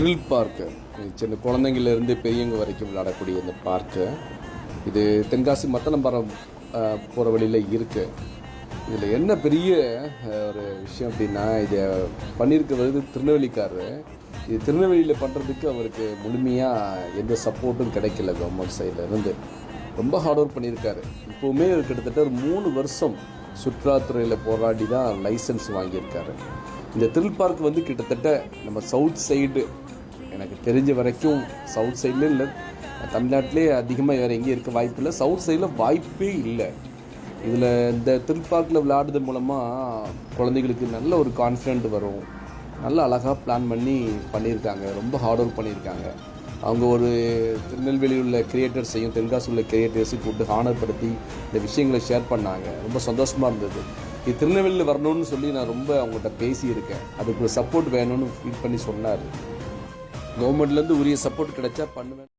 Thrill park சின்ன குழந்தைங்கள்லேருந்து பெரியவங்க வரைக்கும் விளையாடக்கூடிய இந்த பார்க்கு இது தென்காசி மத்தனம்பரம் போகிற வழியில் இருக்குது இதில் என்ன பெரிய ஒரு விஷயம் அப்படின்னா இதை பண்ணியிருக்கிறது திருநெல்வேலிக்காரர். இது திருநெல்வேலியில் பண்ணுறதுக்கு அவருக்கு முழுமையாக எந்த சப்போர்ட்டும் கிடைக்கல கவர்மெண்ட் சைடில் இருந்து. ரொம்ப ஹார்ட் ஒர்க் பண்ணியிருக்காரு இப்போவுமே கிட்டத்தட்ட ஒரு மூணு வருஷம் சுற்றுலாத்துறையில் போராடி தான் லைசன்ஸ் வாங்கியிருக்காரு. இந்த த்ரில் பார்க் வந்து கிட்டத்தட்ட நம்ம சவுத் சைடு எனக்கு தெரிஞ்ச வரைக்கும் சவுத் சைடில் இல்லை. தமிழ்நாட்டிலே அதிகமாக வேறு எங்கேயும் இருக்க வாய்ப்பு இல்லை. சவுத் சைடில் வாய்ப்பே இல்லை. இதில் இந்த திருப்பாக்கில் விளையாடுறது மூலமாக குழந்தைகளுக்கு நல்ல ஒரு கான்ஃபிடென்ட் வரும். நல்ல அழகாக பிளான் பண்ணி பண்ணியிருக்காங்க. ரொம்ப ஹார்ட் ஒர்க் பண்ணியிருக்காங்க. அவங்க ஒரு திருநெல்வேலியில் உள்ள கிரியேட்டர்ஸையும் தென்காசி உள்ள கிரியேட்டர்ஸையும் கூப்பிட்டு ஹானர் படுத்தி இந்த விஷயங்களை ஷேர் பண்ணாங்க. ரொம்ப சந்தோஷமாக இருந்தது. இது திருநெல்வேலியில் வரணும்னு சொல்லி நான் ரொம்ப அவங்கள்ட்ட பேசியிருக்கேன். அதுக்கு ஒரு சப்போர்ட் வேணும்னு ஃபீல் பண்ணி சொன்னார். கவர்மெண்ட்லேருந்து உரிய சப்போர்ட் கிடைச்சா பண்ணுவேன்.